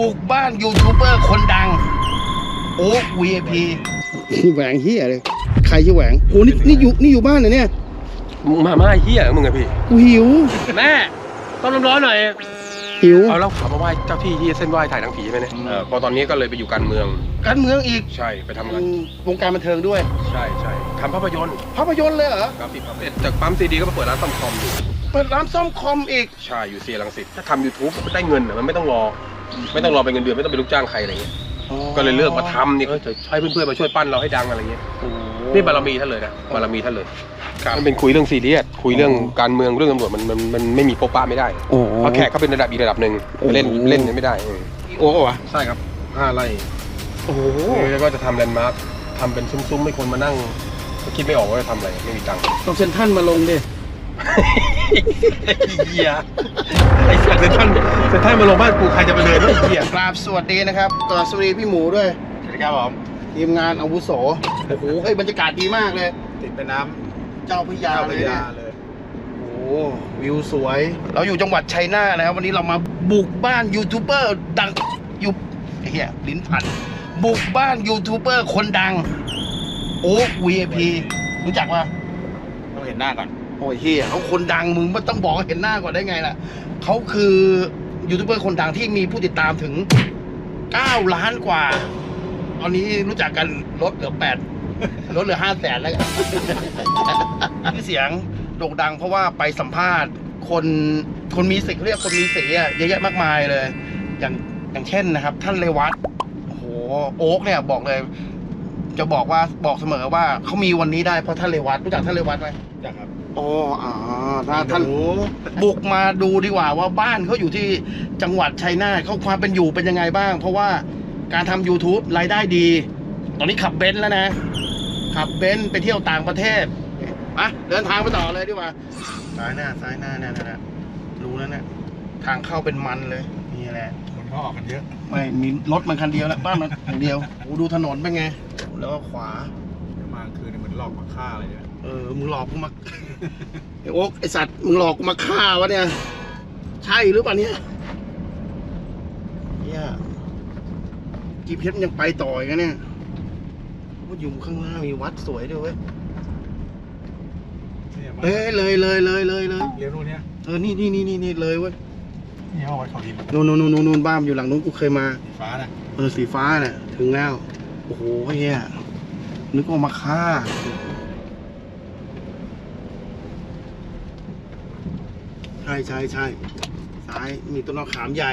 บุกบ้านยูทูบเบอร์คนดัง โอ๊ก VIP นี่แหวงเฮียเลย ใครจะแหวง โอ้นี่นี่อยู่นี่อยู่บ้านเหรอเนี่ย มึงมาม่าเฮียมึงอะพี่ กูหิว แม่ต้มร้อนๆหน่อย หิว เอาแล้วขับมาไหว้เจ้าที่ที่เส้นไหว้ถ่ายหนังผีไหมเนี่ยเออพอตอนนี้ก็เลยไปอยู่การเมือง การเมืองอีกใช่ไปทำงานวงการบันเทิงด้วย ใช่ใช่ทำภาพยนตร์ภาพยนตร์เลยเหรอ กราฟิกภาพยนตร์จากปั๊มซีดีก็มาเปิดร้านซ่อมคอมอยู่ เปิดร้านซ่อมคอมอีก ใช่อยู่เซียรังสิตถ้าทำยูทูบได้เงินอะมันไม่ต้องรอ ไม่ต้องรอเป็นเงินเดือนไม่ต้องเป็นลูกจ้างใครอะไรเงี้ยก็เลยเลือกมาทำนี่ก็จะให้เพื่อนๆมาช่วยปั้นเราให้ดังอะไรเงี้ยโอ้นี่บารมีท่านเลยนะบารมีท่านเลยมันเป็นคุยเรื่องซีเรียสคุยเรื่องการเมืองเรื่องตำรวจมันมันมันไม่มีโป๊ะป้าไม่ได้โอ้เพราะแขกเขาเป็นระดับอีกระดับหนึ่งโอ้โหเล่นเล่นกันไม่ได้เออโอ้วะใช่ครับห้าไร่โอ้โหแล้วก็จะทำแลนด์มาร์คทำเป็นซุ้มๆให้คนมานั่งก็คิดไม่ออกว่าจะทำอะไรไม่มีตังค์ต้องเซ็นทรันมาลงดิ เฮียไอ้สัตว์เซนท่านเซนท่านมาลงบ้านกูใครจะมาเดินด้วยไอ้เฮียกราบสวัสดีนะครับก่อนสวัสดีพี่หมูด้วย สวัสดีครับผมทีมงานอาวุโส โอ้โหเฮ้ยบรรยากาศดีมากเลย ติดแม่น้เจ้าพระำยาเจ้าพเลระยยาเนี่ย เลย โอ้โหวิวสวย เราอยู่จังหวัดชัยนาทนะครับ วันนี้เรามาบุกบ้านยูทูบเบอร์ดังอยู่ไอ้เหี้ยลิ้นพัน บุกบ้านยูทูบเบอร์คนดัง โอ๊ก VIP รู้จักปะต้องเห็นหน้าก่อน โอ้ยเฮียเขาคนดังมึงไม่ต้องบอกเห็นหน้าก่อนได้ไงล่ะเขาคือยูทูบเบอร์คนดังที่มีผู้ติดตามถึง 9 ล้านกว่า ตอนนี้รู้จักกันลดเหลือ 8ลดเหลือ5แสนแล้วชื่อเสียงโด่งดังเพราะว่าไปสัมภาษณ์ คนคนมีสิทธิ์เรียกคนมีสีอะเยอะแยะมากมายเลย อย่างอย่างเช่นนะครับ ท่านเลวัตโอ้โหโอ๊กเนี่ยบอกเลย จะบอกว่าบอกเสมอว่าเขามีวันนี้ได้เพราะท่านเลวัตรู้จักท่านเลวัตไหมจักครับ อ๋ออ่าถ้าท่าน บุกมาดูดีกว่าว่าบ้านเขาอยู่ที่จังหวัดชัยนาทเขาความเป็นอยู่เป็นยังไงบ้าง เพราะว่าการทำ YouTube รายได้ดี ตอนนี้ขับเบนซ์แล้วนะ ขับเบนซ์ไปเที่ยวต่างประเทศอะเดินทางไปต่อเลยดีกว่าซ้ายหน้าซ้ายหน้าเนี่ยนะนะรู้แล้วเนี่ยทางเข้าเป็นมันเลยนี่แหละคนเขาออกกันเยอะ ไม่มีรถมันคันเดียวแล้วบ้านมันอย่างเดียวโอ้ดูถนนเป็นไง แล้วก็ขวาเดี๋ยวมากลางคืนเนี่ยเหมือนหลอกมาฆ่าเลยเนี่ยเออมึงหลอกกูมา ไอ้โอ๊กไอสัตว์มึงหลอกกูมาฆ่าวะเนี่ย ใช่หรือเปล่าเนี่ยเนี่ยจีเพชรยังไปต่ออีกันเนี่ยว่าอยู่ข้างล่างมีวัดสวยด้วยเว้ยเนี่ยมาเอ้ยเลยเลยเลยเลยเลยเลี้ยวนู่นเนี่ยเออนี่นี่นี่นี่นี่เลยเว้ยนี่ห้องวัดเขาดินนู่นนู่นนู่นนู่นนู่นบ้านอยู่หลังนู้นกูเคยมา สีฟ้าน่ะเออสีฟ้าน่ะถึงแล้ว โอ้โหเฮียนึกว่ามาฆ่า ช่ใช่ใช่ซ้ายมีต้นมะขามใหญ่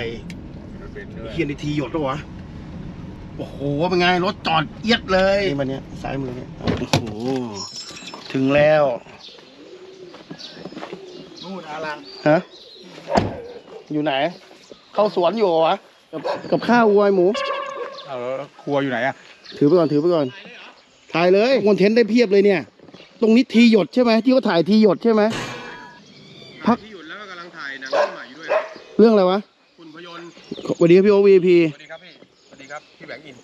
รถเบนซ์ด้วยเฮียในทีหยดด้วยวะโอ้โหเป็นไงรถจอดเอียดเลยนี่มันเนี้ยซ้ายมือเนี่ยโอ้โหถึงแล้วนู่นอารังฮะอยู่ไหน เข้าสวนอยู่เหรอวะกับกับข้าววัวไอ้หมูเอาแล้วครัวอยู่ไหนอะถือไปก่อนถือไปก่อน ถ่ายเลยคอนเทนต์ได้เพียบเลยเนี่ย ตรงนี้ทีหยดใช่ไหมที่เขาถ่ายทีหยดใช่ไหม เรื่องอะไรวะคุณพยนต์สวัสดีครับพี่โอวีพีสวัสดีครับพี่สวัสดีครับพี่แหวงอิน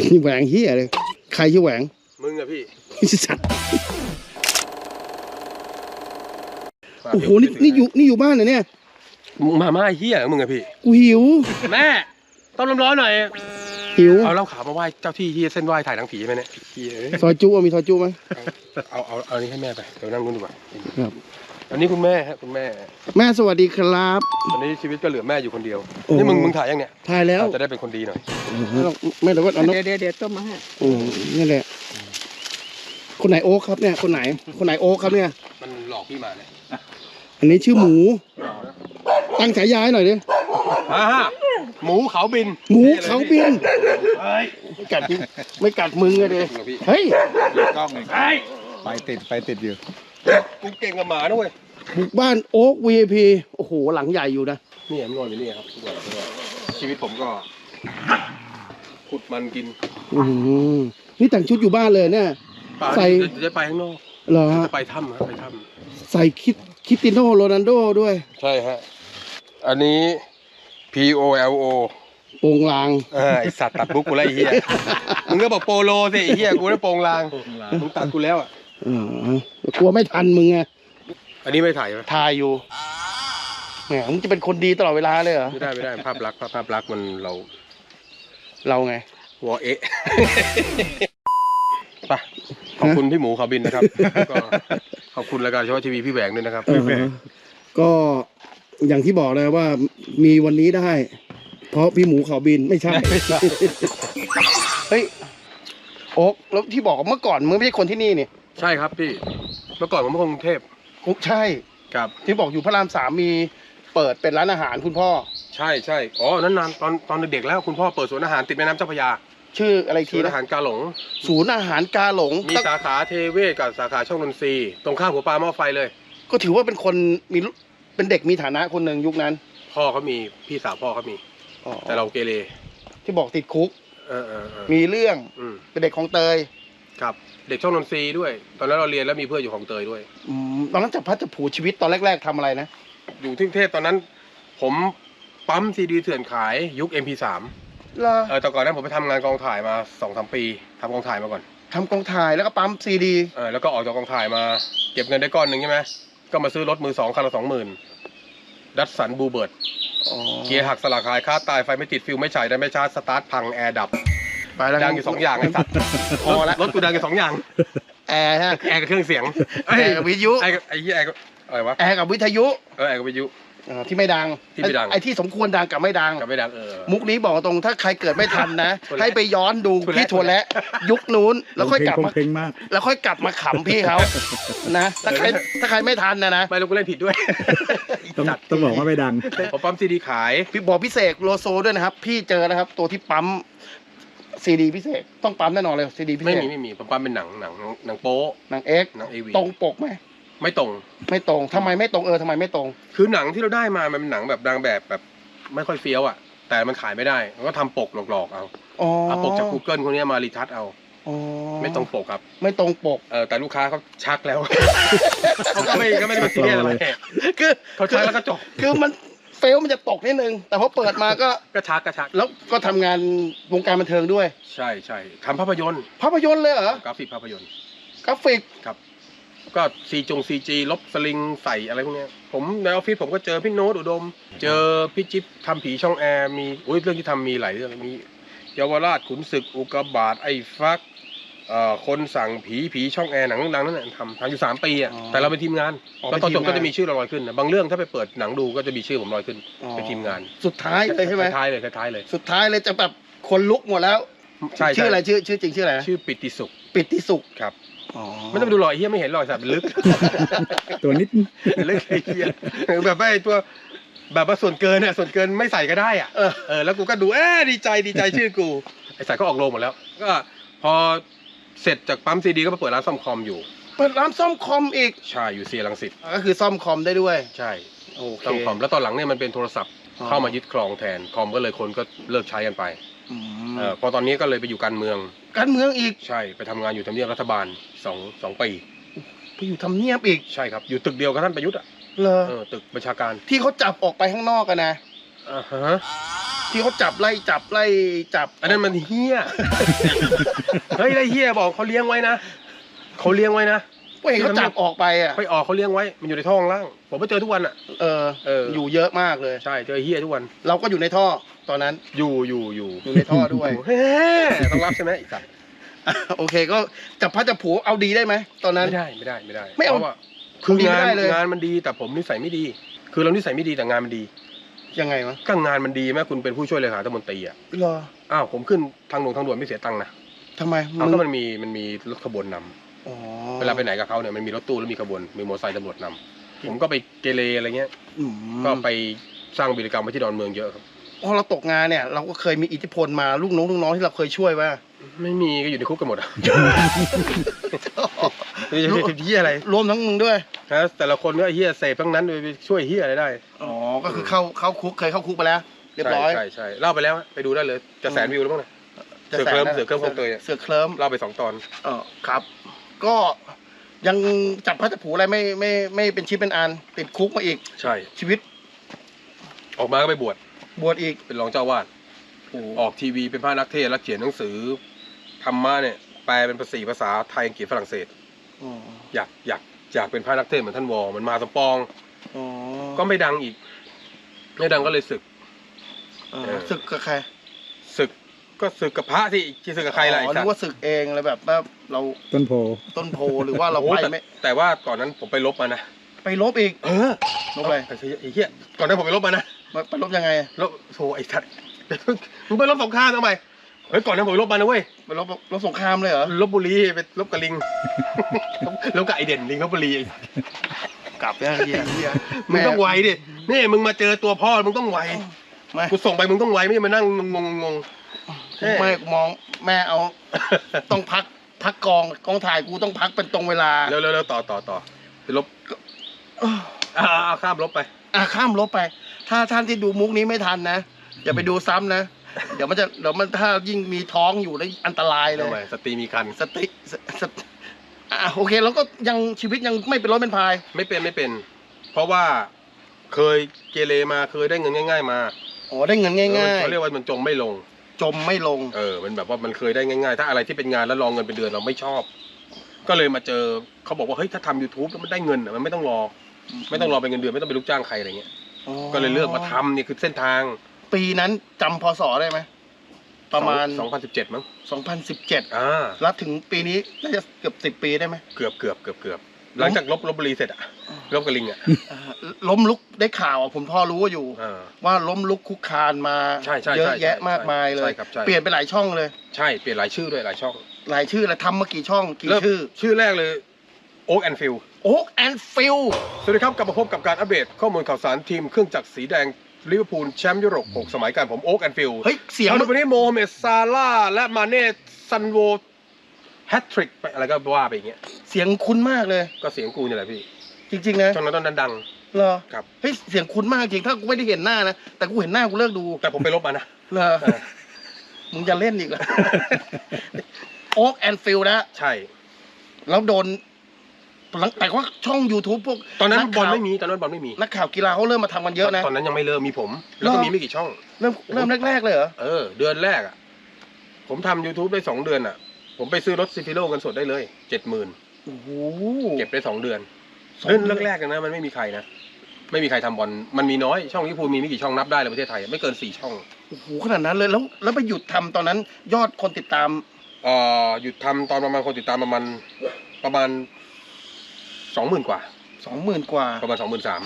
นี่แหวงเฮียเลยใครชื่อแหวงมึงอะพี่สัตว์โอ้โหนี่นี่อยู่นี่อยู่บ้านเหรอเนี่ยมึงมาม่าเฮียมึงอะพี่กูหิว แม่ต้มร้อนๆหน่อยหิวเอาแล้วขามาไหว้เจ้าที่ที่เส้นไหว้ถ่ายหนังผีไหมเนี่ยเฮียเอ้ยซอยจุอะมีซอยจุไหมเอาเอาเอาอันนี้ให้แม่ไปเดี๋ยวนั่งนู่นดีกว่าครับ อันนี้คุณแม่ฮะคุณแม่ แม่สวัสดีครับ ตอนนี้ชีวิตก็เหลือแม่อยู่คนเดียว โอ้ นี่มึงมึงถ่ายยังเนี่ยถ่ายแล้วจะได้เป็นคนดีหน่อยไม่แต่ว่าเอานกเดี๋ยวเดี๋ยวเดี๋ยวต้มมาให้โอ้นี่แหละ คนไหนโอ๊คครับเนี่ย คนไหน คนไหนโอ๊คครับเนี่ย มันหลอกพี่มาเนี่ยอันนี้ชื่อหมู ตั้งฉายาให้หน่อยดิอ่าฮะหมูเขาบินหมูเขาบินไม่กัดพี่ไม่กัดมึงเลยดิจริงเหรอพี่เฮ้ย กล้องเลยไฟติดไฟติดอยู่กูเก่งกับหมานะเว้ย บุกบ้านโอ๊ก VIP โอ้โห หลังใหญ่อยู่นะ นี่มันนอนอยู่นี่ครับทุกวันทุกวันชีวิตผมก็ขุดมันกินอืมนี่แต่งชุดอยู่บ้านเลยเนี่ย ป่าใส่ จะจะไปข้างนอกเหรอฮะจะไปถ้ำครับไปถ้ใส่คิดคิดติโนโรนัลโดด้วยำใช่ฮะ อันนี้ P O L O โปรงลาง เออไอสัตว์ตัดบุ๊กกูแล้วไอ้เหี้ย มึงก็บอกโปโลสิไอ้เหี้ยกูได้โปรงลาง มึงตัดกูแล้วอะ เออกลัวไม่ทันมึงไง อันนี้ไม่ถ่ายไหมทายอยู่แหมมึงจะเป็นคนดีตลอดเวลาเลยเหรอไม่ได้ไม่ได้ภาพลักษณ์ภาพลักษณ์มันเราเราไงวอเอะไปขอบคุณพี่หมูขาวบินนะครับ ก็ขอบคุณรายการเฉพาะทีวีพี่แหวงด้วยนะครับเออก็อย่างที่บอกเลยว่ามีวันนี้ได้ เพราะพี่หมูเขาบินไม่ใช่เฮ้ยโอ๊กแล้วที่บอกว่าเมื่อก่อนมึงไม่ใช่คนที่นี่นี่ใช่ครับพี่ เมื่อก่อนผมเป็นคนกรุงเทพ กูใช่ครับ ที่บอกอยู่พระรามสามมีเปิดเป็นร้านอาหารคุณพ่อ ใช่ใช่อ๋อนั้นนานตอนตอนเด็กๆแล้วคุณพ่อเปิดสวนอาหารติดแม่น้ำเจ้าพระยา ชื่ออะไรอีกสทีวนนะอาหารกาหลง ศูนย์อาหารกาหลงมีสาขาเทเวศกับสาขาช่องนนทรีย์ตรงข้ามหัวปลาหม้อไฟเลย ก็ถือว่าเป็นคนมีลูกเป็นเด็กมีฐานะคนหนึ่งยุคนั้นพ่อเขามีพี่สาวพ่อเขามี อ๋อแต่เราเกเรที่บอกติดคุก เออเออเออมีเรื่องอืมเป็นเด็กของเตย ครับ เด็กช่องนนทรีย์ด้วย ตอนนั้นเราเรียนแล้วมีเพื่อนอยู่ของเตยด้วย อืมตอนนั้นจับพัดจับผูชีวิตตอนแรก ๆทำอะไรนะอยู่ที่กรุงเทพตอนนั้น ผมปั๊มซีดีเถื่อนขายยุค MP3 เหรอเออแต่ก่อนนั้นผมไปทำงานกองถ่ายมาสองสามปีทำกองถ่ายมาก่อนทำกองถ่ายแล้วก็ปั๊มซีดี เออแล้วก็ออกจากกองถ่ายมาเก็บเงินได้ก้อนหนึ่งใช่ไหมก็มาซื้อรถมือสองคันละสองหมื่นดัตสันบูเบิร์ดอ๋อเกียร์หักสลักหายค่าตายไฟไม่ติดฟิวไม่ฉายได้ไม่ชาร์จสตาร์ทพังแอร์ดับ ไปแล้วดังอยู่สองอย่างไอ้สัตว์พอละรถกูดังอยู่สองอย่าง แอร์ฮะแอร์กับเครื่องเสียงแอร์กับวิทยุ ไอ้กับไอ้เหี้ยแอร์กับอะไรวะ แอร์กับวิทยุเออแอร์กับวิทยุ อ่าที่ไม่ดังที่ไม่ดัง ไอ้ที่สมควรดังกับไม่ดัง กับไม่ดังเออ มุกนี้บอกตรงถ้าใครเกิดไม่ทันนะถั่วแระให้ไปย้อนดูถั่วแระพี่ถั่วและ ยุคนู้นแล้วค่อยกลับเพลงมาเพลงมาก แล้วค่อยกลับมาขำพี่เขานะถ้าใครถ้าใครไม่ทันนะนะไม่เราก็เล่นผิดด้วยต้องต้องบอกว่าไม่ดัง ผมปั๊มซีดีขาย พี่บอกพี่เสกโลโซด้วยนะครับ พี่เจอนะครับ ตัวที่ปั๊ม ซีดีพี่เสกต้องปั๊มแน่นอนเลยซีดีพี่ไม่เสกมีไม่มีผมปั๊มเป็นหนังหนังหนังโป๊ะหนังเอ็กหนังเอวีตรงปกไหมไม่ตรง ไม่ตรงทำไมไม่ตรงเออทำไมไม่ตรง คือหนังที่เราได้มามันเป็นหนังแบบดังแบบแบบไม่ค่อยเฟี้ยวอะ แต่มันขายไม่ได้มันก็ทำปกหลอกๆเอาอ๋อเอาปกจาก Google คนเนี้ยมารีทัชเอา อ๋อไม่ตรงปกครับไม่ตรงปก เออแต่ลูกค้าเขาชักแล้ว เขาก็ไม่ก็ไม่ได้มาซีเรียสอะไรคือเขาชักแล้วก็จบ คือมัน เฟลมันจะตกนิดนึง แต่พอเปิดมาก็ก็ชักก็ชักแล้วก็ทำงานวงการบันเทิงด้วย ใช่ใช่ทำภาพยนตร์ภาพยนตร์เลยเหรอกราฟิกภาพยนตร์ กราฟิกครับก็ซีจงซีจีลบสลิงใส่อะไรพวกเนี้ยผมในออฟฟิศผมก็เจอพี่โน้ตอุดม เจอพี่จิ๊บทำผีช่องแอร์มีอุ้ยเรื่องที่ทำมีหลายเรื่องมีเยาวราชขุนศึกอุกกาบาตไอ้ฟัก เอ่อคนสั่งผีผีช่องแอร์หนังดังๆนั่นแหละทำทำอยู่สามปีอะอ๋อแต่เราเป็นทีมงานอ๋อแล้วตอนจบเป็นทีมงาน ก็จะมีชื่อเราลอยขึ้นนะบางเรื่องถ้าไปเปิดหนังดูก็จะมีชื่อผมลอยขึ้นเป็นทีมงานสุดท้ายเลยใช่ไหมท้ายๆเลยท้ายๆเลยสุดท้ายเลยจะแบบคนลุกหมดแล้ว ใช่ชื่ออะไรใช่ชื่อชื่อจริงชื่ออะไรนะชื่อปิติสุขปิติสุขครับอ๋อไม่ต้องไปดูรอยเฮียไม่เห็นรอยสัตว์มันลึก ตัวนิดเล็กไอ้เหี้ยแบบว่าไอ้ตัวแบบว่าส่วนเกินเนี่ยส่วนเกินไม่ใส่ก็ได้อะเออเออแล้วกูก็ดูเอ๊ดีใจดีใจชื่อกูไอ้สายก็ออกโรงหมดแล้ว ก็พอ เสร็จจากปั๊มซีดีก็มาเปิดร้านซ่อมคอมอยู่ เปิดร้านซ่อมคอมอีกใช่อยู่เซียรังสิตก็คือซ่อมคอมได้ด้วย ใช่โอเค ซ่อมคอมแล้วตอนหลังเนี่ยมันเป็นโทรศัพท์อ๋อ เข้ามายึดครองแทนคอมก็เลยคนก็เลิกใช้กันไปอืมเออพอตอนนี้ก็เลยไปอยู่การเมือง การเมืองอีกใช่ไปทำงานอยู่ทำเนียบรัฐบาลสองสองปีไปอยู่ทำเนียบอีกใช่ครับอยู่ตึกเดียวกับท่านประยุทธ์อะเหรอเออตึกประชาการที่เขาจับออกไปข้างนอกกันนะอ่าฮะ ที่เขาจับไล่จับไล่จับ อันนั้นมันเฮี้ย เฮ้ยไอ้เฮี้ยบอกเขาเลี้ยงไว้นะเขาเลี้ยงไว้นะก็เห็นเขาจับออกไปอะ ไปออกเขาเลี้ยงไว้ มันอยู่ในท่อข้างล่าง ผมไปเจอทุกวันอะ เออ เออออยู่เยอะมากเลย ใช่ เจอไอ้เฮี้ยทุกวัน เราก็อยู่ในท่อตอนนั้น อยู่อยู่อยู่ อยู่ในท่อด้วยเฮ้ต้องรับใช่ไหมอีกสัตว์โอเคก็จับพัดจับผูเอาดีได้ไหมตอนนั้น ไม่ได้ไม่ได้ไม่ได้ ไม่เอาพระว่าคือดีไม่งานได้เลยงานมันดีแต่ผมนิสัยไม่ดี คือเรานิสัยไม่ดีแต่งานมันดี ยังไงวะก็งานมันดีแม้คุณเป็นผู้ช่วยเลขาธิการมนตรีอะเหรออ้าวผมขึ้นทางหลวงทางด่วนไม่เสียตังค์นะทำไมเอาก็มันมีมันมีรถขบวนนำอ๋อเวลาไปไหนกับเขาเนี่ยมันมีรถตู้แล้วมีขบวนมีมอเตอร์ไซค์ตำรวจนำผมก็ไปเกเรอะไรเงี้ย อืมก็ไปสร้างวีรกรรมไว้ที่ดอนเมืองเยอะครับพอเราตกงานเนี่ย เราก็เคยมีอิทธิพลมาลูกน้องลูกน้องที่เราเคยช่วยว่า ไม่มีก็อยู่ในคุกกันหมดอะ ไม่ใช่เป็นเฮียอะไรรวมทั้งมึงด้วย นะแต่ละคนก็เฮียเสพทั้งนั้นไปช่วยเฮียอะไรได้ อ๋อ ก็คือเข้าเข้าคุกเคยเข้าคุกไปแล้ว เรียบร้อยใช่ใช่ใช่เล่าไปแล้วไปดูได้เลยจะแสนวิวแล้วมั้งเนี่ยเสือเคลิ้มเสือเคลิ้มคลองเตยอะเสือเคลิ้มเล่าไปสองตอนเออครับ ก็ยังจับพัดจับผูอะไรไม่ไม่ไม่เป็นชิ้นเป็นอันติดคุกมาอีก ใช่ ชีวิต ออกมาก็ไปบวชบวชอีกเป็นรองเจ้าวาดโอ้ออกทีวีเป็นพระนักเทศน์แล้วเขียนหนังสือธรรมะเนี่ยแปลเป็นภาษีภาษาไทยอังกฤษฝรั่งเศสอ๋ออยากอยากอยากเป็นพระนักเทศน์เหมือนท่านวอเหมือนมาสมปองอ๋อก็ไม่ดังอีก ไม่ดังก็เลยศึก เออเออ ศึกกับใครศึกก็ศึกกับพระที่จะศึกกับใครล่ะอ๋ไอ้อสันึตกว์ว่าศึกเองเลยแบบว่าเราต้นโพ ต้นโพหรือว่าเราโอ้ไปแต่ไม่แต่ว่าก่อนนั้นผมไปลบมานะไปลบอีกเออลบอะไรไอ้เหี้ยก่อนนั้นผมไปลบมานะไปไปลบยังไง ลบโธ่ไอ้สัตว์มึงไปลบสงครามทำไมเฮ้ยก่อนนั้นผมไปลบมานะเว้ยไปลบลบสงครามเลยเหรอลบบุรีไปลบกับลิง ลบกับไอเด่นลิงลบบุรีกลับเนี่ยเฮียเฮียมึงต้องไวดิ นี่มึงมาเจอตัวพ่อมึงต้องไวไม่กูส่งไปมึงต้องไวไม่ใช่มานั่งงงงงเฮ้ยไม่มองแม่เอา ต้องพักพักกองกองถ่ายกูต้องพักเป็นตรงเวลาเร็วเร็วเร็วต่อต่อต่อไปลบอ่าเอาข้ามลบไป อะข้ามลบไป ถ้าท่านที่ดูมุกนี้ไม่ทันนะอย่าไปดูซ้ำนะเดี๋ยวมันจะเดี๋ยวมันถ้ายิ่งมีท้องอยู่แล้วอันตรายเลทำยไมสตรีมีคันสติสสติอะโอเค แล้วก็ยังชีวิตยังไม่เป็นร้อยเป็นพาย ไม่เป็นไม่เป็น เพราะว่า เคยเกเรมาเคยได้เงินง่าย ๆ มาอ๋อได้เงินง่าย เขาเรียกว่ามันจมไม่ลง ๆ จมไม่ลง เออ มันแบบว่ามันเคยได้ง่ายๆ ถ้าอะไรที่เป็นงานแล้วรองเงินเป็นเดือนเราไม่ชอบ ก็เลยมาเจอเขาบอกว่าเฮ้ยถ้าทำ YouTube แล้วมันได้เงินอะมันไม่ต้องรอ ไม่ต้องรอเป็นเงินเดือนไม่ต้องเป็นลูกจ้างใครอะไรเงี้ย อ๋อก็เลยเลือกมาทำเนี่ยคือเส้นทางปีนั้นจำพศได้ไหมประมาณ 2017 มั้ง2017 อ่าแล้วถึงปีนี้น่าจะเกือบสิบ10 ปีได้ไหมเกือบเกือบเกือบเกือบ หลังจากลบลบบุรีเสร็จอะลบกระลิงอะอ่าล้มลุกได้ข่าวอะผมพอรู้อยู่อ่าว่าล้มลุกคุกคานมาใช่ใช่เยอะใช่แยะมากมายเลใช่ย ครับใช่ เปลี่ยนไปหลายช่องเลย ใช่เปลี่ยนหลายชื่อด้วยหลายช่องหลายชื่อแล้วทำมากี่ช่องกี่เริ่มชื่อ ชื่อแรกเลยโอ๊กแอนฟิลโอ๊กแอนฟิลสวัสดีครับกลับมาพบกับการอัปเดตข้อมูลข่าวสารทีมเครื่องจักรสีแดงลิเวอร์พูลแชมป์ยุโรป 6 สมัยการผมโอ๊กแอนฟิลเฮ้ยเสียงเอามันดูวันนี้โมฮัมเหม็ดซาร่าห์และมาเน่ซันโวแฮตทริกไปอะไรก็ว่าไปอย่างเงี้ย เสียงคุ้นมากเลย ก็เสียงกูเนี่ยแหละพี่จริง ๆ นะช่วงนั้นตอนนั้นดัง เหรอครับ เฮ้ยเสียงคุ้นมากจริงถ้ากูไม่ได้เห็นหน้านะแต่กูเห็นหน้ากูเลิกดูแต่ผมไปลบมานะ เหรอเออ มึงจะเล่นอีกเหรอโอ๊กแอนฟิลนะใช่ แล้วโดนหลังแต่ว่าช่อง YouTube พวกตอนนั้นกบอลข่าวไม่มีตอนนั้นบอลไม่มีนักข่าวกีฬาเขาเริ่มมาทำกันเยอะนะ ตอนนั้นยังไม่เริ่มมีผม แล้วก็เหรอ มีไม่กี่ช่อง เริ่มเริ่มแรกๆเลยเหรอเออ เดือนแรกอะ ผมทำ YouTube ได้สองเดือนอะ ผมไปซื้อรถซิฟิโลกันสดได้เลยเจ็ดหมื่น โอ้โหเก็บได้สองเดือนสองเดือนเดือนแรกๆนะ มันไม่มีใครนะ ไม่มีใครทำบอลมันมีน้อยช่องลิเวอร์พูลมีไม่กี่ช่องนับได้ในประเทศไทย ไม่เกินสี่ช่องโอ้โหขนาดนั้นเลยแล้ว แล้วไปหยุดทำตอนนั้น ยอดคนติดตามเอ่อหยุดทำตอนประมาณคนติดตามประมาณประมาณสองหมื่นกว่าสองหมื่นกว่าประมาณสองหมื่นสาม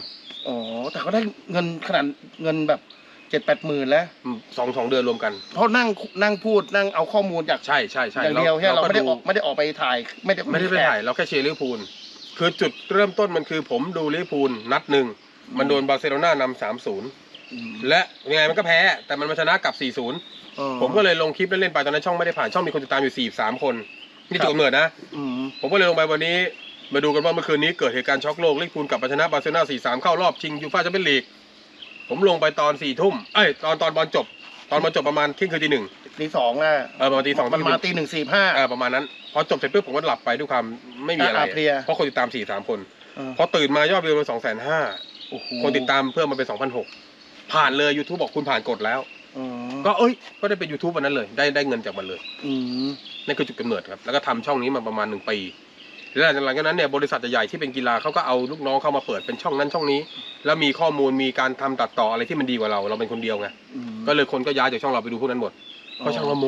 อ๋อแต่เขาได้เงินขนาดเงินแบบ เจ็ดแปดหมื่นแล้ว สองสองเดือนรวมกัน เพราะนั่งนั่งพูดนั่งเอาข้อมูลจากใช่ใช่ใช่อย่างเดียวแค่เราก็ไม่ได้ออกไม่ได้ออกไปถ่ายไม่ได้ไม่ได้ไปถ่ายเราแค่เชียร์ลิเวอร์พูลคือจุดเริ่มต้นมันคือผมดูลิเวอร์พูลนัดหนึ่งมันโดนบาร์เซโลนานำสามศูนย์อืมและยังไงมันก็แพ้ แต่มันมาชนะกลับ4-0อ๋อผมก็เลยลงคลิปเล่นๆไปตอนนั้นช่องไม่ได้ผ่านช่องมีคนติดตามอยู่43คนนี่ครับจุดกำเนิดนะอืมผมก็เลยลงไปวันนี้มาดูกันว่าเมื่อคืนนี้เกิดเหตุการณ์ช็อกโลกลิเวอร์พูลกลับมาชนะบาร์เซโลนา4-3เข้ารอบชิงยูฟ่าแชมเปี้ยนลีก ผมลงไปตอน4ทุ่มเอ้ยตอนตอนบอลจบ ตอนบอลจบประมาณเที่ยงคืนตีหนึ่งตีสองนะเออประมาณตีสองมันมาตีหนึ่งสี่ห้าเออประมาณนั้น พอจบเสร็จปุ๊บผมก็หลับไปด้วยความไม่มีอะไรอ่าเพลียเพราะคนติดตาม4-3คนเออพอตื่นมายอดวิวมัน2,500,000โอ้โหคนติดตามเพิ่มมาเป็น2,600ผ่านเลย YouTube บอกคุณผ่านกฎแล้วอ๋อก็เอ้ย ก็ได้เป็น YouTube วันนั้นเลย ได้ได้เงินจากมันเลยอืมนั่นคือจุดกำเนิดครับ แล้วก็ทำช่องนี้มาประมาณหนึ่งปี แล้วหลังจากนั้นเนี่ยบริษัทใหญ่ๆที่เป็นกีฬาเขาก็เอาลูกน้องเข้ามาเปิดเป็นช่องนั้นช่องนี้ แล้วมีข้อมูลมีการทำตัดต่ออะไรที่มันดีกว่าเรา เราเป็นคนเดียวไงอืมก็เลยคนก็ย้ายจากช่องเราไปดูพวกนั้นหมดเพราะช่องเราโม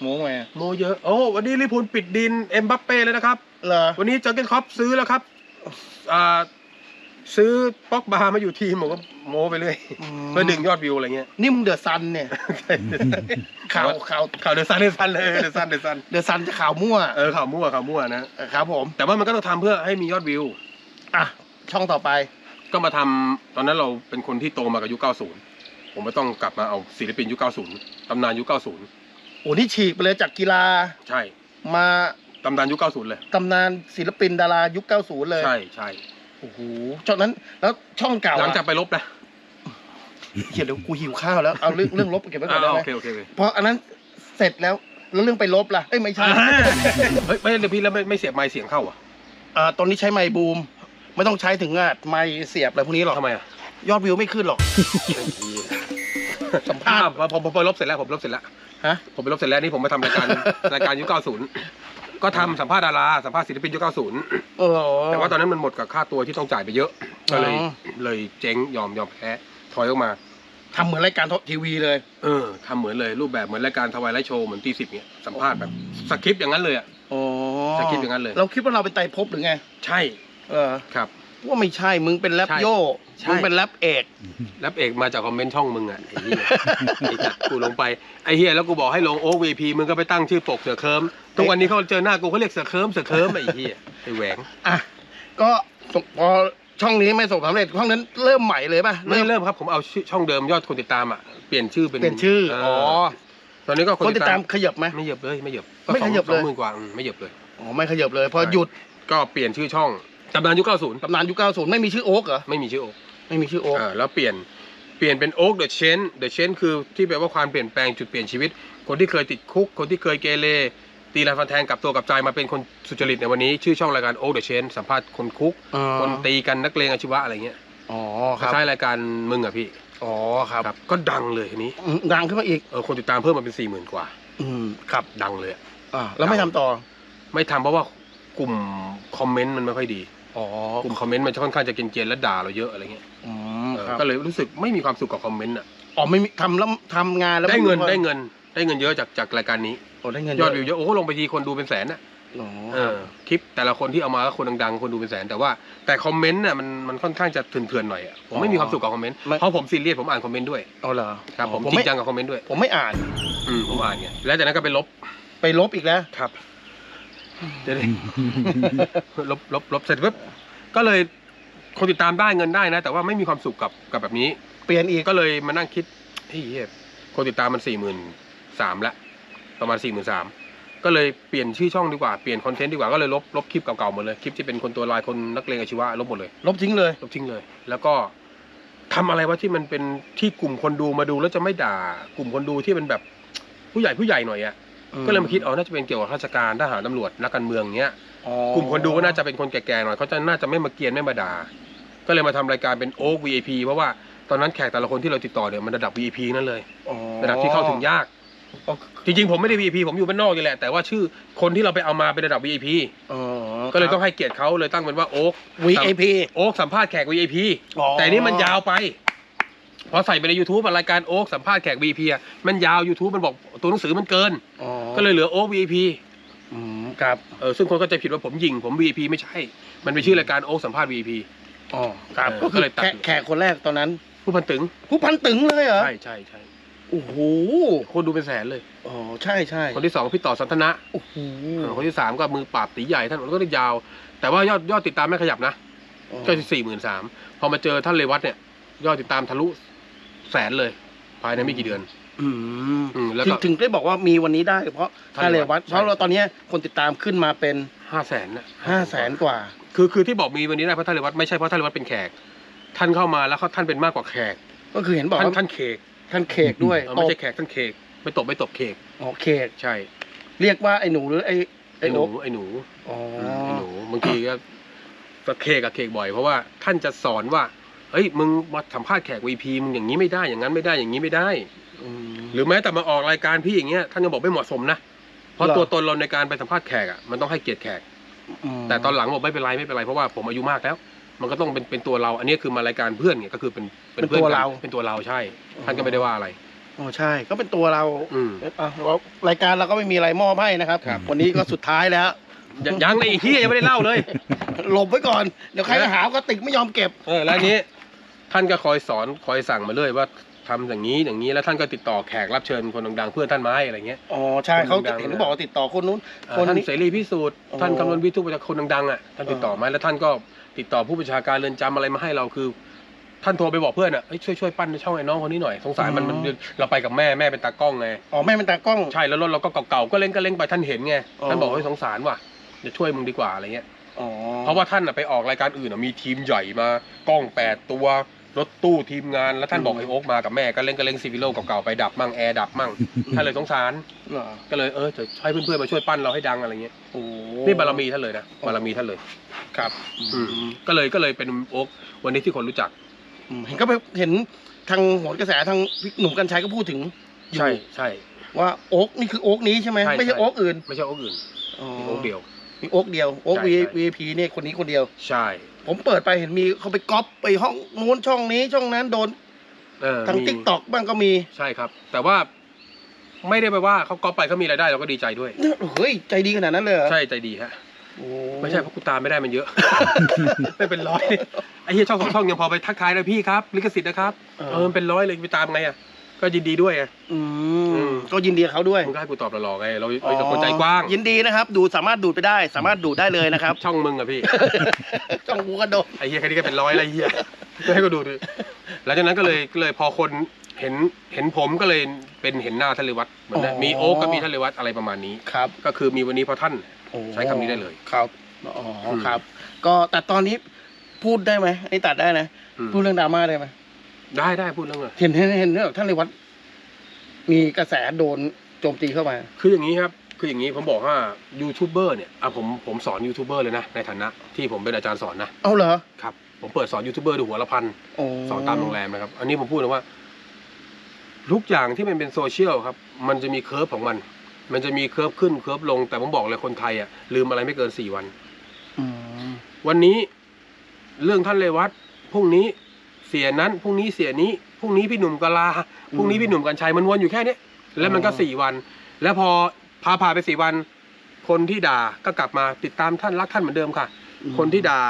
โม้ไงโมเยอะโอ้วันนี้ลิเวอร์พูลปิดดินเอ็มบัปเป้เลยนะครับเหรอวันนี้เจอร์เกนคล็อปซื้อแล้วครับอ่าซื้อป็อกบามาอยู่ทีมผมก็ โมไปเรื่อยเพื่อดึงยอดวิวอะไรเงี้ยนี่มึงเดือดซันเนี่ย ข่าวข่าวข่าวเดอะซันเดอะซันเลยเดอะซันเดอะซันเดือดซันจะข่าวมั่วเออข่าวมั่วข่าวมั่วนะเออครับผม แต่ว่ามันก็ต้องทำเพื่อให้มียอดวิว อะ ช่องต่อไป ก็มาทำตอนนั้นเราเป็นคนที่โตมากับยุค 90 ผมไม่ต้องกลับมาเอาศิลปินยุค 90 ตำนานยุค 90 โอ้นี่ฉีกไปเลยจากกีฬาใช่ มาตำนานยุค 90 เลย ตำนานศิลปินดารายุค 90 เลย ใช่ใช่โอ้โหช่องนั้น แล้วช่องเก่าหลังอะจากไปลบนะเขียนเดี๋ยวกูหิวข้าวแล้วเอาเรื่องเรื่องลบเก็บไว้ก่อนได้อ่าไหมโอเคโอเคโอเคเพราะอันนั้นเสร็จแล้วแล้วเรื่องไปลบล่ะเอ้ยไม่ใช่เฮ้ยไม่เดี๋ยวพี่แล้วไม่ไม่เสียบไมค์เสียงเข้าอะอ่าตอนนี้ใช้ไมค์บูม ไม่ต้องใช้ถึงอะไมค์เสียบอะไรพวกนี้หรอกทำไมอะยอดวิวไม่ขึ้นหรอก สัมภาษณ์ อ่ผมผมผมไปลบเสร็จแล้วผมลบเสร็จแล้วฮะ ผมไปลบเสร็จแล้วนี่ผมมาทำรายการ รายการยุค90ก็ ทำสัมภาษณ์ดาราสัมภาษณ์ศิลปินยุค90 เออ แต่ว่าตอนนั้นมันหมดกับค่าตัวที่ต้องจ่ายไปเยอะ ก็เลยอ๋อ เลยเจ๊งยอมยอมแพ้ถอยออกมา ทำเหมือนรายการทีวีเลย เออทำเหมือนเลยรูปแบบเหมือนรายการทวายไลท์โชว์เหมือนตีสิบเนี่ยสัมภาษณ์แบบสคริปต์อย่างนั้นเลยอะ อ๋อสคริปต์อย่างนั้นเลย เราคิดว่าเราเป็นไตรภพหรือไง ใช่เออ ครับ ว่าไม่ใช่มึงเป็นแรปใช่โย่ใช่ มึงเป็นแรปเอกแล้วเอกมาจากคอมเมนต์ช่องมึงอะไอ้เหี้ยไอ้จัดกูลงไปไอ้เหี้ยแล้วกูบอกให้ลงโอ๊กวีพีมึงก็ไปตั้งชื่อปกเสือเคิร์มทุกวันนี้เขาเจอหน้ากูเขาเรียกเสือเคิร์มเสือเคิร์มไอ้เหี้ยไอ้แหวงอะก็พอช่องนี้ไม่ประสบสำเร็จช่องนั้นเริ่มใหม่เลยป่ะไม่เริ่มครับผมเอาชื่อช่องเดิมยอดคนติดตามอะเปลี่ยนชื่อเป็นเปลี่ยนชื่อเอ๋อตอนนี้ก็คนคนติติดดตาตามมขยับไหม ไม่เหยียบเลยไม่เหยียบไม่ขยับเลย สองหมื่นกว่าอืมไม่เหยียบเลย อ๋อไม่ขยับเลย พอใช่ หยุดก็เปลี่ยนชื่อช่อง ตำนานยุค90 ตำนานยุค90 ไม่มีชื่อโอ๊กเหรอ ไม่มีชื่อโอ๊กไม่มีชื่อโอ๊กอ่าแล้วเปลี่ยน เปลี่ยนเป็นโอ๊กเดอะเชน เดอะเชนคือที่แปลว่าความเปลี่ยนแปลงจุดเปลี่ยนชีวิต คนที่เคยติดคุก คนที่เคยเกเร ตีลายฟันแทงกลับตัวกลับใจมาเป็นคนสุจริตในวันนี้ ชื่อช่องรายการโอ๊กเดอะเชนสัมภาษณ์คนคุกอ๋อคนตีกันนักเลงอาชีวะอะไรเงี้ย อ๋อคครับล้ายๆรายการมึงอะพี่ อ๋อครับครับ ก็ดังเลยทีนี้อืมดังขึ้นมาอีก เออคนติดตามเพิ่มมาเป็นสี่หมื่นกว่า อืม ครับ ดังเลยอะอ่าแล้วไม่ทำต่อ ไม่ทำเพราะว่า กลุ่มคอมเมนต์มันไม่ค่อยดี อ๋อกลุ่มคอมเมนต์มันจะค่อนข้างจะเกรียนๆและด่าเราเยอะอะไรเงี้ยอืมเออครับก็เลยรู้สึกไม่มีความสุขกับคอมเมนต์อะอ๋อไม่มีทำแล้วทำงานแล้วได้เงินม่ได้เงินได้เงินเยอะจากจากรายการนี้ โอ้ได้เงินยอดวิวเยอะโอ้ลงไปทีคนดูเป็นแสนน่ะอ๋อเออคลิปแต่ละคนที่เอามาก็คนดังๆ คนดูเป็นแสนแต่ว่าแต่คอมเมนต์น่ะมันมันค่อนข้างจะเถื่อนๆหน่อยอะผมไม่มีความสุขกับคอมเมนต์เพราะผมซีเรียสผมอ่านคอมเมนต์ด้วยเอาเหรอครับผมผมจริไม่งจังกับคอมเมนต์ด้วยผมไม่อ่าน อืมผมอ่านไงแล้วจากนั้นก็ไปลบไปลบอีกแล้วครับ เดี๋ยวดิลบลบลบเสร็จปุ๊บก็เลยคนติดตามได้เงินได้นะ แต่ว่าไม่มีความสุขกับกับแบบนี้ เปลี่ยนอีกก็เลยมานั่งคิดเฮ้ยเหี้ยคนติดตามมันสี่หมื่นสามละประมาณสี่หมื่นสามก็เลยเปลี่ยนชื่อช่องดีกว่าเปลี่ยนคอนเทนต์ดีกว่าก็เลยลบลบคลิปเก่าๆหมดเลยคลิปที่เป็นคนตัวลายคนนักเลงอาชีวะลบหมดเลย ลบทิ้งเลย ลบทิ้งเลย แล้วก็ทำอะไรวะที่มันเป็นที่กลุ่มคนดูมาดูแล้วจะไม่ด่ากลุ่มคนดูที่เป็นแบบผู้ใหญ่ผู้ใหญ่หน่อยอะ ก็เลยมาคิดอ๋อน่าจะเป็นเกี่ยวกับราชการทหารตำรวจนักการเมืองเนี้ยอ๋อกลุ่มคนดูก็น่าจะเป็นคนแก่ๆหน่อยเขาจะน่าจะไม่มาเกรียนไม่มาด่าก็เลยมาทำรายการเป็นโอ๊ก VIP เพราะว่าตอนนั้นแขกแต่ละคนที่เราติดต่อเนี่ยมันระดับ VIP นั่นเลยอ๋อระดับที่เข้าถึงยากอ๋อจริงๆ ผมไม่ได้ VIP ผมอยู่บ้านนอกนี่แหละ แต่ว่าชื่อคนที่เราไปเอามาเป็นระดับ VIP อ๋อก็เลยต้องให้เกียรติเขาเลยตั้งเป็นว่าโอ๊ก VIP โอ๊กสัมภาษณ์แขก VIP อ๋อแต่นี่มันยาวไป พอใส่ไปใน YouTube อะรายการโอ๊กสัมภาษณ์แขก VIP อะมันยาว YouTube มันบอกตัวหนังสือมันเกิน อ๋อก็เลยเหลือโอ๊ก VIP อืมครับเออซึ่งคนก็จะผิดว่าผมยิงผม VIP ไม่ใช่ มันเป็นชื่อรายการโอ๊กสัมภาษณ์ VIP อ๋อครับเออก็คืก็อเลยตัดแขกแขกคนแรกตอนนั้นผู้พันตึงผู้พันตึงเลยเหรอใช่ใช่ใช่โอ้โหคนดูเป็นแสนเลย อ๋อใช่ใช่คนที่สองพี่ต่อสันทนะโอ้โหเออคนที่สามก็มือปราบตีใหญ่ท่านก็ได้ยาว แต่ว่ายอดยอดติดตามไม่ขยับนะ ก็สี่หมื่นสามพอมาเจอท่านเรวัตเนี่ย ยอดติดตามทะลุ แสนเลย ภายในไม่กี่เดือน อืมอืมแล้วถึก็ งถึงได้บอกว่ามีวันนี้ได้เพราะท่านท่านเรวัตใช่ เพราะเราตอนเนี้ยคนติดตามขึ้นมาเป็นห้าแสนนะห้าแสนกว่า คือคือที่บอกมีวันนี้ได้เพราะท่านเรวัตไม่ใช่เพราะท่านเรวัตเป็นแขก ท่านเข้ามาแล้วเขาท่านเป็นมากกว่าแขก ก็คือเห็นบอกท่านว่าท่านเคกท่านเคกด้วยเออไม่ใช่ตบแขกท่านเคกไม่ตบไม่ตบเคกอ๋อเคกใช่เรียกว่าไอ้หนูหรือไอ้ไอ้ไอ้หนูโอ๊คไอ้หนูอ๋อไอ้หนูบางทีก็ก็เคกกับเคกบ่อยเพราะว่าท่านจะสอนว่า เฮ้ยมึงมาสัมภาษณ์แขกวีพีมึงอย่างนี้ไม่ได้อย่างนั้นไม่ได้อย่างนี้ไม่ได้อืมหรือแม้แต่มาออกรายการพี่อย่างเงี้ยท่านยังบอกไม่เหมาะสมนะเพราะเหรอตัวตนเราในการไปสัมภาษณ์แขกอะมันต้องให้เกียรติแขกมแต่ตอนหลังบอกไม่เป็นไรไม่เป็นไรเพราะว่าผมอายุมากแล้ว มันก็ต้องเป็นเป็นตัวเรา อันนี้คือมารายการเพื่อนไงก็คือเป็นพื่อนกันเป็นตัวเราใช่ ท่านก็ไม่ได้ว่าอะไรอ๋อใช่ก็เป็นตัวเราอืมอะรายการเราก็ไม่มีอะไรมอบให้นะครับครับวันนี้ก็สุดท้ายแล้วยังยังในอีกที่ยังไม่ได้เล่าเลยหลบไว้ก่อนเดี๋ยวใครนะหาก็ติกไม่ยอมเก็บเออแล้วอันนี้ ท่านก็คอยสอนคอยสั่งมาเลยว่าทำอย่างนี้อย่างนี้แล้วท่านก็ติดต่อแขกรับเชิญคนดังๆเพื่อนท่านมาให้อะไรเงี้ย อ๋อใช่เขาคนดังๆเห็นเขาบอกว่าติดต่อคนนู้นเอ่อคนท่านนี้ เสรีพิสูจน์อ๋อท่านคำนวณวิทุจากคนดังๆอะท่านติดต่อมาแล้วท่านก็ติดต่อผู้บัญชาการเรือนจำอะไรมาให้เราคือ ท่านโทรไปบอกเพื่อนอะเอ้ยช่วยช่วยปั้นช่องไอ้น้องคนนี้หน่อยสงสารมันมันเราไปกับแม่แม่เป็นตากล้องไงอ๋อแม่เป็นตากล้อง ใช่แล้วรถเราก็เก่าๆก็เล่นก็เล่นไปท่านเห็นไงอ๋อ ท่านบอกว่าสงสารว่ะจะช่วยมึงดีกว่าอะไรเงี้ย อ๋อเพราะว่าท่านอะไปออกรายการอื่นอะมีทีมใหญ่มากล้องแปดตัว รถตู้ทีมงานแล้วท่านบอกไอ้โอ๊กมากับแม่ก็เล่นก็เล่นซีวิโลเก่าๆไปดับมั่งแอร์ดับมั่งท่านเลยสงสารเหรอก็เลยเออจะให้เพื่อนๆมาช่วยปั้นเราให้ดังอะไรเงี้ยโอ้นี่บารมีท่านเลยนะบารมีท่านเลย ครับอืมก็เลยก็เลยเป็นโอ๊กวันนี้ที่คนรู้จักอืมเห็นก็ไปเห็นทางโหนกระแสทางพี่หนุ่มกัญชัยก็พูดถึงอยู่ใช่ใช่ ว่าโอ๊กนี่คือโอ๊กนี้ใช่ไหมใช่ไม่ใช่ ใช่โอ๊กอื่นไม่ใช่โอ๊กอื่นอ๋อมีโอ๊กเดียว มีโอ๊กเดียวโอ๊กใช่วีใช่ วีพีเนี่ยคนนี้คนเดียว ใช่ ผมเปิดไปเห็นมีเขาไปก๊อปไปห้องนู้นช่องนี้ช่องนั้นโดนเออทางมีทิกตอกบ้างก็มีใช่ครับ แต่ว่าไม่ได้ไปว่าเขาก๊อปไปเขามีรายได้เราก็ดีใจด้วย เนี่ยเฮ้ยใจดีขนาดนั้นเลยเหรอใช่ใจดีฮะ โอ้ไม่ใช่เพราะกูตามไม่ได้มันเยอะ ไม่เป็นร้อยไอ้เหี้ยช่องสองช่องยังพอไปทักทายเลยพี่ครับลิขสิทธิ์นะครับเออมันเป็นร้อยเลยไปตามไงอะ ก็ยินดีด้วยไง อือืม มก็ยินดีกับเขาด้วย มึงก็ให้กูตอบหล่อๆไงเราเราเป็นคนใจกว้าง ยินดีนะครับ ดูสามารถดูดไปได้ สามารถดูดได้เลยนะครับ ช่องมึงอะพี่ช่องกูกระโดด ไอ้เหี้ยแค่นี้ก็เป็นร้อยแล้วไอ้เหี้ยก็ให้กูดูดิหลังจากนั้นก็เลยก็เลยพอคนเห็นเห็นผมก็เลยเป็นเห็นหน้าท่านเลวัตเหมือนนะมีโอ๊กก็มีท่านเลวัตอะไรประมาณนี้ ครับก็คือมีวันนี้เพราะท่าน โอ้ใช้คำนี้ได้เลยครับอ๋ออม ครับ ก็แต่ตอนนี้พูดได้ไหมอันนี่ตัดได้นะอืมพูดเรื่องดราม่าได้ไหม ได้ได้พูดเรื่องเลยเห็นเห็นเห็นเรื่องท่านเลยวัด มีกระแสโดนโจมตีเข้ามา คืออย่างนี้ครับ คืออย่างนี้ผมบอกว่ายูทูบเบอร์เนี่ยอะผมผมสอนยูทูบเบอร์เลยนะในฐานะที่ผมเป็นอาจารย์สอนนะเอาเหรอครับผมเปิดสอนยูทูบเบอร์ดูหัวละพันโอ้สอนตามโรงแรมนะครับ อันนี้ผมพูดเลยว่าทุกอย่างที่มันเป็นโซเชียลครับ มันจะมีเคอร์ฟของมัน มันจะมีเคอร์ฟขึ้นเคอร์ฟลง แต่ผมบอกเลยคนไทยอะลืมอะไรไม่เกินสี่วันอืมวันนี้เรื่องท่านเลวัตพรุ่งนี้เสียนั้นพรุ่งนี้เสียนี้พรุ่งนี้พี่หนุ่มกะลาพรุ่งนี้พี่หนุ่มกัญชัยมันวนอยู่แค่เนี้ยแล้วมันก็สี่วัน แล้วพอพาผ่านไปสี่วัน คนที่ด่าก็กลับมาติดตามท่านรักท่านเหมือนเดิมค่ะ คนที่ด่า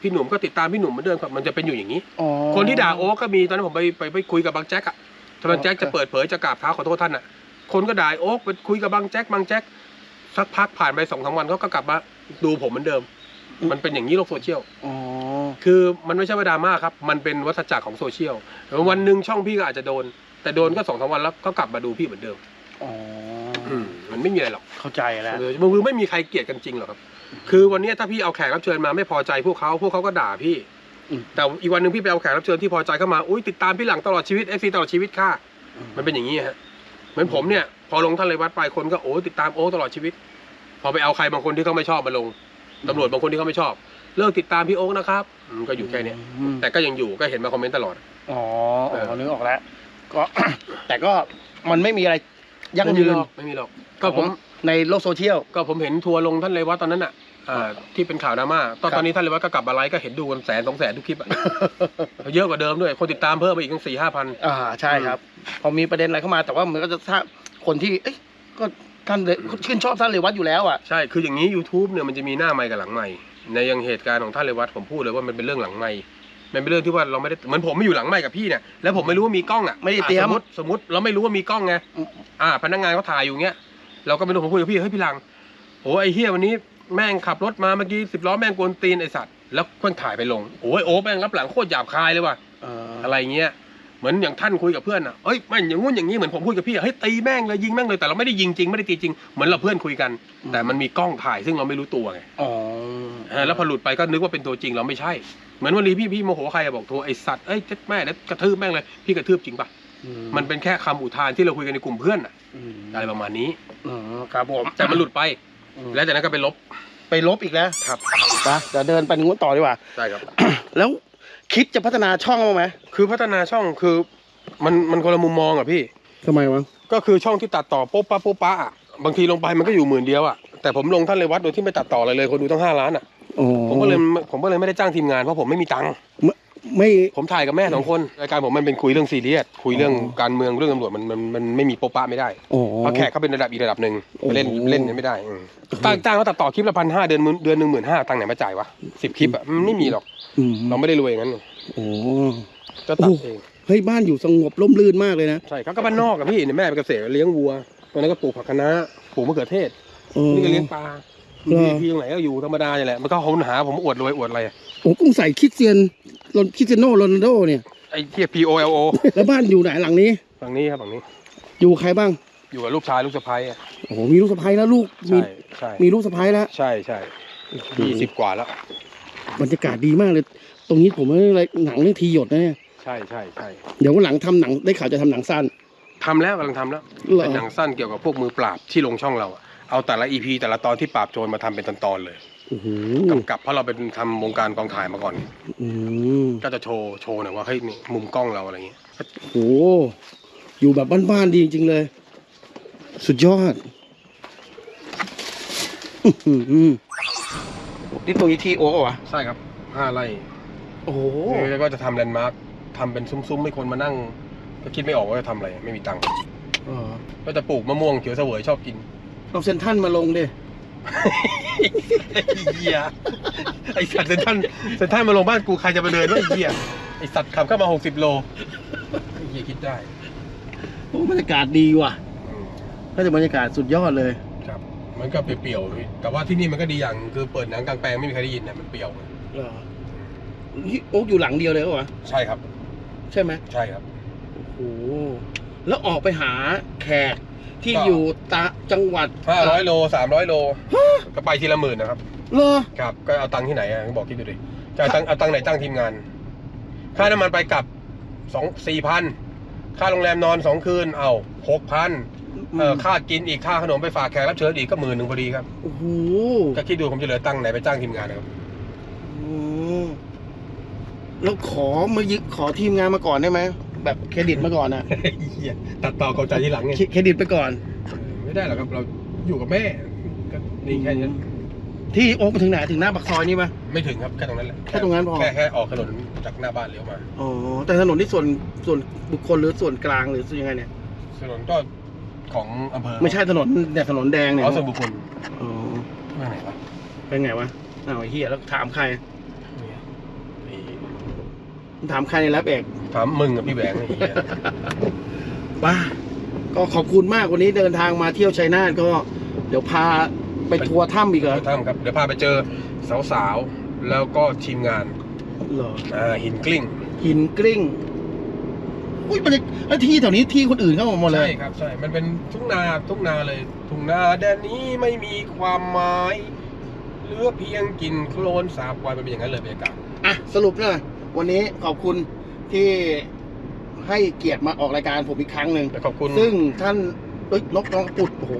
พี่หนุ่มก็ติดตามพี่หนุ่มเหมือนเดิมครับมันจะเป็นอยู่อย่างนี้อ๋อคนที่ด่าโอ๊กก็มีตอนนั้นผมไปไปไปคุยกับบางแจ็คอะถ้าบางแจ็คจะเปิดเผยจะกราบเท้าขอโทษท่านอะคนก็ด่าโอ๊กไปคุยกับบางแจ็คบางแจ็คสักพักผ่านไปสองสามวันเขาก็กลับมาดูผมเหมือนเดิม มันเป็นอย่างนี้โลกโซเชียลอ๋อคือมันไม่ใช่ว่าดราม่าครับ มันเป็นวัฏจักรของโซเชียลวันหนึ่งช่องพี่ก็อาจจะโดน แต่โดนก็สองสามวันแล้วก็กลับมาดูพี่เหมือนเดิมอ๋อออืมมันไม่มีอะไรหรอกเข้าใจแล้วเออมือไม่มีใครเกลียดกันจริงหรอกครับ คือวันนี้ถ้าพี่เอาแขกรับเชิญมาไม่พอใจพวกเขาพวกเขาก็ด่าพี่อืมแต่อีกวันหนึ่งพี่ไปเอาแขกรับเชิญที่พอใจเข้ามาอุ้ยติดตามพี่หลังตลอดชีวิตเอฟซีตลอดชีวิตค่ะ มันเป็นอย่างนี้ฮะเหมือนผมเนี่ย พอลงท่านเลยวัดไปคนก็โอ้ติดตามโอ้ตลอดชีวิต พอไปเอาใครบางคนที่เขาไม่ชอบมาลง ตำรวจบางคนที่เขาไม่ชอบ เลิกติดตามพี่โอ๊กนะครับอืมก็อยู่แค่เนี้ยอืมแต่ก็ยังอยู่ก็เห็นมาคอมเมนต์ตลอด อ๋อเออ๋ออนึกออกแล้วก็ แต่ก็มันไม่มีอะไรยั่งไม่มียืหรนอกไม่มีหรอกก็ผมในโลกโซเชียล ก็ผมเห็นทัวร์ลงท่านเลยวัดตอนนั้นอะอ่าที่เป็นข่าวดราม่าตอนครับ ตอนนี้ท่านเลยวัดก็กลับมาไลฟ์ก็เห็นดูกันแสนสองแสนทุกคลิปอะ เยอะกว่าเดิมด้วย คนติดตามเพิ่มไปอีกตั้งสี่ห้าพัน อ่าใช่ครับ พอมีประเด็นอะไรเข้ามาแต่ว่ามันก็จะถ้าคนที่ เอ้ยก็ ท่านเลยชื่นชอบท่านเลยวัดอยู่แล้วอะ ใช่ คืออย่างนี้ YouTube เนี่ยมันจะมีหน้าไมค์กับหลังไมค์ในอยังเหตุการณ์ของท่านเลยวัดผมพูดเลยว่ามันเป็นเรื่องหลังไมค์มันเป็นเรื่องที่ว่าเราไม่ได้เหมือนผมไม่อยู่หลังไมค์กับพี่เนี่ยแล้วผมไม่รู้ว่ามีกล้องอะไม่ได้เตรียมอะสมมติสมมติเราไม่รู้ว่ามีกล้องไงอืมอ่า พนักงานเขาถ่ายอยู่เงี้ยเราก็ไม่รู้ผมคุยกับพี่เฮ้ยพี่หลังโอ้ไอ้เฮียวันนี้แม่งขับรถมาเมื่อกี้สิบล้อแม่งกวนตีนไอสัตว์แล้วเพิ่งถ่ายไปลงโอ้ยโอ้แม่งรับหลังโคตรหยาบคายเลยว่ะ เอ่ออะไรเงี้ย เหมือนอย่างท่านคุยกับเพื่อนอะเอ้ยไม่อย่างงู้นอย่างนี้เหมือนผมคุยกับพี่อะเฮ้ยตีแม่งเลยยิงแม่งเลยแต่เราไม่ได้ยิงจริงไม่ได้ตีจริงเหมือนเราเพื่อนคุยกัน แต่มันมีกล้องถ่ายซึ่งเราไม่รู้ตัวไงอ๋อเออแล้วพอหลุดไปก็นึกว่าเป็นตัวจริงเราไม่ใช่ เหมือนวันนี้พี่พี่โมโหใครอะบอกโทรไอสัตว์เอ้ยเจ็ดแม่แล้วกระทืบแม่งเลยพี่กระทืบจริงปะอืมันเป็นแค่คำอุทานที่เราคุยกันในกลุ่มเพื่อนอะอืมอะไรประมาณนี้อืมครับผมแต่มันหลุดไปอืมแล้วจากนั้นก็ไปลบไปลบอีกแล้วครับไปเดี๋ยวเดินไปนู้นต่อดีกว่า ใช่ครับ แล้ว คิดจะพัฒนาช่องบ้างไหมคือพัฒนาช่องคือมันมันคนละมุมมองอะพี่ ทำไมวะก็คือช่องที่ตัดต่อโป๊ะปะโป๊ะปะอะบางทีลงไปมันก็อยู่หมื่นเดียวอะแต่ผมลงท่านเลยวัดโดยที่ไม่ตัดต่ออะไรเลยคนดูตั้งห้าล้านอะอ๋อผมก็เลยผมก็เลยไม่ได้จ้างทีมงานเพราะผมไม่มีตังค์ ไม่ผมถ่ายกับแม่สองคนรายการผมมันเป็นคุยเรื่องซีเรียสคุยเรื่องอ๋อการเมืองเรื่องตำรวจมันมันมันไม่มีโป๊ะปะไม่ได้อ๋อเพราะแขกเขาเป็นระดับอีกระดับหนึ่งโอ้โหไปเล่นเล่นไม่ได้อืมจ้างจ้างเขาตัดต่อคลิปละพันห้าเดือนหมื่นเดือนหนึ่งหมื่นห้าตังค์ไหนมาจ่ายวะสิบคลิปอะมันไม่มีหรอกอืมเราไม่ได้รวยอย่างนั้นโอ้ก็ตัดโอ้เองเฮ้ยบ้านอยู่สงบร่มรื่นมากเลยนะใช่เขาก็บ้านนอกอะพี่เนี่ยแม่เป็นเกษตรเลี้ยงวัวตอนนั้นก็ปลูกผักคะน้าปลูกมะเขือเทศ เออนี่ก็เลี้ยงปลา เหรอพี่พี่ตรงไหนก็อยู่ธรรมดาเนี่ยแหละมันก็หนหาผมอวดรวยอวดอะไรอะโอ้กุ้งใส่คริสเตียนโรนคริสเตียโนโรนัลโดเนี่ย ไอ้เทีย P O L O แล้วบ้านอยู่ไหนหลังนี้ ฝั่งนี้ครับฝั่งนี้ อยู่ใครบ้าง อยู่กับลูกชายลูกสะใภ้อะโอ้โหมีลูกสะใภ้แล้วลูกมีใช่ใช่มีลูกสะใภ้แล้วใช่ใช่ยี่สิบกว่าแล้ว บรรยากาศดีมากเลย ตรงนี้ผมไม่ได้หนังเรื่องทีหยดนะเนี่ยใช่ใช่ใช่เดี๋ยววันหลังทำหนังได้ข่าวจะทำหนังสั้นทำแล้วกำลังทำแล้วเหรอเป็นหนังสั้นเกี่ยวกับพวกมือปราบที่ลงช่องเราอะ เอาแต่ละอีพีแต่ละตอนที่ปราบโจรมาทำเป็นตอนๆเลยโอ้โหกำกับเพราะเราเป็นทำวงการกองถ่ายมาก่อน อืมก็จะโชว์โชว์หน่อยว่าเฮ้ยนี่มุมกล้องเราอะไรเงี้ยโอ้โหอยู่แบบบ้านๆดีจริงๆเลย สุดยอดอื้อหือนี่ตัวอีทีโอวะใช่ครับห้าไร่โอ้โหแล้วก็จะทำแลนด์มาร์คทำเป็นซุ้มๆให้คนมานั่ง ก็คิดไม่ออกว่าจะทำอะไรไม่มีตังค์อ๋อก็จะปลูกมะม่วงเขียวเสวยชอบกิน เอาเซนทรันมาลงดิ ไอ้เหี้ยไอสัตว์เซนทรันเซนทรันมาลงบ้านกูใครจะมาเดินวะไอ้เหี้ยไอสัตว์ขับเข้ามาหกสิบโลไอ้เหี้ยคิดได้โอ้บรรยากาศดีว่ะอืมน่าจะบรรยากาศสุดยอดเลย ครับ มันก็เปรี่ยวๆพี่แต่ว่าที่นี่มันก็ดีอย่างคือเปิดหนังกลางแปลงไม่มีใครได้ยินเนี่ยมันเปรี่ยวเหรอนี่โอ๊กอยู่หลังเดียวเลยเหรอวะใช่ครับ ใช่ไหมใช่ครับ โอ้โหแล้วออกไปหาแขก ที่ก็อยู่ตาจังหวัดห้าร้อยโลสามร้อยโลก็ไปทีละหมื่นนะครับเหรอครับก็เอาตังค์ที่ไหนอะบอกคิดดูดิจะเอาตังค์เอาตังค์ไหนจ้างทีมงาน ค่าน้ำมันไปกลับสองสี่พันค่าโรงแรมนอนสองคืนเอาหกพันเออค่ากินอีกค่าขนมไปฝากแขกรับเชิญอีกก็หมื่นหนึ่งพอดีครับโอ้โหก็คิดดูผมจะเหลือตังค์ไหนไปจ้างทีมงานนะครับอืมแล้วขอมายึดขอทีมงานมาก่อนได้ไหม แบบเครดิตมาก่อนอะเหี้ยตัดต่อเข้าใจที่หลังไงเคเครดิตไปก่อนเออไม่ได้หรอกครับเราอยู่กับแม่ก็นี่แค่นี้ที่โอ๊กมาถึงไหนถึงหน้าปากซอยนี่ปะ ไม่ถึงครับแค่ตรงนั้นแหละแค่ตรงนั้นพอ แค่แค่ออกถนนจากหน้าบ้านเลี้ยวมาอ๋อแต่ถนนที่ส่วนส่วนบุคคลหรือส่วนกลางหรือส่วนยังไงเนี่ย ถนนก็ของอำเภอไม่ใช่ถนนเนี่ยถนนแดงเนี่ยอ๋อส่วนบุคคลอ๋อว่าไหนวะเป็นไงวะอ้าวไอ้เฮียแล้วถามใครเนี่ยไอ้ถามใครในแรปเอก ถามมึงกับพี่แหวงไอ้เหี้ยป้าก็ขอบคุณมากวันนี้เดินทางมาเที่ยวชัยนาทก็ เดี๋ยวพาไปทัวร์ถ้ำอีกเหรอไปถ้ำครับ เดี๋ยวพาไปเจอสาวๆ แล้วก็ทีมงานเหรออ่าหินกลิ้ง หินกลิ้งอุ้ยมันแล้วที่แถวนี้ที่คนอื่นเข้ามาหมดเลใช่ย ครับใช่ มันเป็นทุ่งนาทุ่งนาเลย ทุ่งนาแดนนี้ไม่มีความหมายเหลือเพียงกลินโคลนสาบวายมันเป็นอย่างนั้นเลยบรรยากาศ อะ สรุปหน่อยวันนี้ขอบคุณ ที่ให้เกียรติมาออกรายการผมอีกครั้งหนึ่งและขอบคุณ ซึ่งท่านเอ้ยนกน้องปุดโอ้โห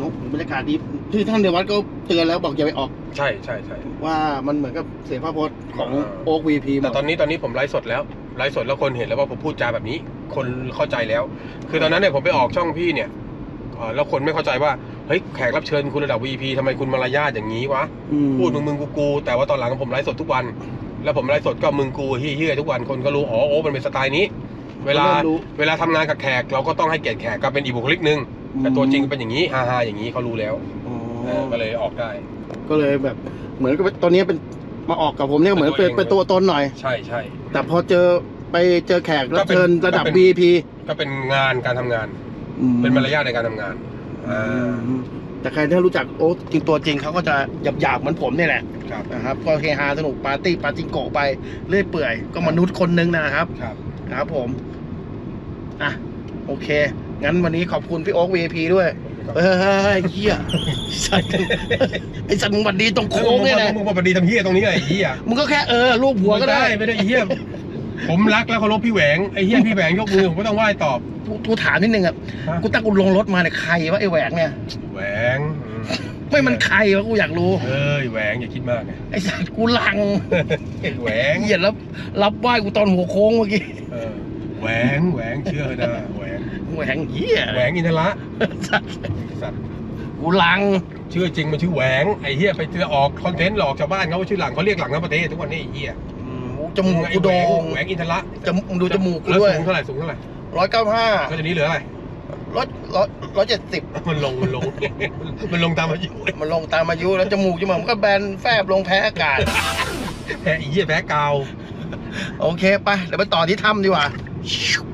นกบรรยากาศดีที่ท่านเดวัดก็เตือนแล้วบอกอย่าไปออก ใช่ใช่ใช่ว่ามันเหมือนกับเสียภาพพจน์ของอ่าโอ๊กวีพีหมแต่ดตอนนี้ตอนนี้ผมไลฟ์สดแล้วไลฟ์สดแล้วคนเห็นแล้วว่าผมพูดจาแบบนี้ คนเข้าใจแล้ว คือตอนนั้นเนี่ยผมไปออกช่องพี่เนี่ยเอ่อแล้วคนไม่เข้าใจว่าเฮ้ยแขกรับเชิญคุณระดับ VP ทำไมคุณมารยาทอย่างนี้วะอืมพูดมึงมึงกูกูแต่ว่าตอนหลังผมไลฟ์สดทุกวัน แล้วผมไลฟ์สดก็มึงกูเฮี้ยเฮี้ยทุกวันคนก็รู้อ๋อโอ้มันเป็นสไตล์นี้ เวลาริ่มรู้ เวลาทำงานกับแขกเราก็ต้องให้เกียรติแขกก็เป็นอีกบุคลิกหนึ่งแต่ตัวจริงเป็นอย่างนี้ฮาฮาอย่างนี้เขารู้แล้วอ๋อเออก็เลยออกได้ ก็เลยแบบ เหมือนกับตอนนี้เป็นมาออกกับผมเนี่ยเหมือนเป็นเป็เป็นนตัตัววเองตนหน่อย ใช่ใช่ แต่พอเจอไปเจอแขกรับก็เป็นเชิญระดับ ก็เป็น VIP ก็เป็นงานการทำงาน อืเป็นมารยาทในการทำงานอือ่าม แต่ใครที่รู้จักโอ๊ตจริงตัวจริงเขาก็จะหยาบหยาบๆเหมือนผมเนี่ยแหละครับนะครับก็เฮฮาสนุกปาร์ตี้ปาจิงโกะไปเรื่อยเปื่อย ก็มนุษย์คนหนึงนะครับครับครับผมอะโอเค งั้นวันนี้ขอบคุณพี่โอ๊ค VIP ด้วยเฮ้ยเฮียสัตว์ไอสัตว์มึงหวัดดีตรงโค้งเนี่ยนะมึงมาปดีทำเฮี้ยตรงนี้ไงไอ้เฮี้ยมึงก็แค่เออรูปหัวก็ได้ไม่ได้ไอ้เฮี้ย ผมรักแล้วเคารพพี่แหวงไอ้เฮี้ยพี่แหวงยกมือผมก็ต้องไหว้ตอบ กูกูถามนิดนึงอะฮะ กูตั้งกูลงรถมาเนี่ยใครวะไอแหวกเนี่ย แหวงอืมไม่มันใครวะกูอยากรู้ เอ้ยแหวงอย่าคิดมากไงไอสัตว์กูลังแหวงเหยียดแล้วรับไหว้กูตอนหัวโค้งเมื่อกี้เออแหวงแหวงเชื่อนะแหวงแหวงเฮียแหวงอินทระสัตว์สัตว์กูลังชื่อจริงมันชื่อแหวงไอ้เฮี้ยไปเจอออกคอนเทนต์หลอกชาวบ้านเขาว่าชื่อหลังเขาเรียกหลังทั้งประเทศทุกวันนี้ไอ้เฮี้ยอืม จมูกกูโดไอ้งแหวงอินทระจมูกมึงดูจมูกกูแล้วด้วยสูงเท่าไหร่สูงเท่าไหร่ร้อยเก้าห้าก็จะนี้เหลืออะไรร้อยร้อยร้อยเจ็ดสิบมันลงมันลง มันลงตามอายุ มันลงตามอายุแล้วจมูกจมูกมันก็แบนแฟบลงแพ้อากาศแพ้ไอ้เหี้ยแพ้กาว โอเคไปเดี๋ยวไปต่อที่ถ้ำดีกว่าไ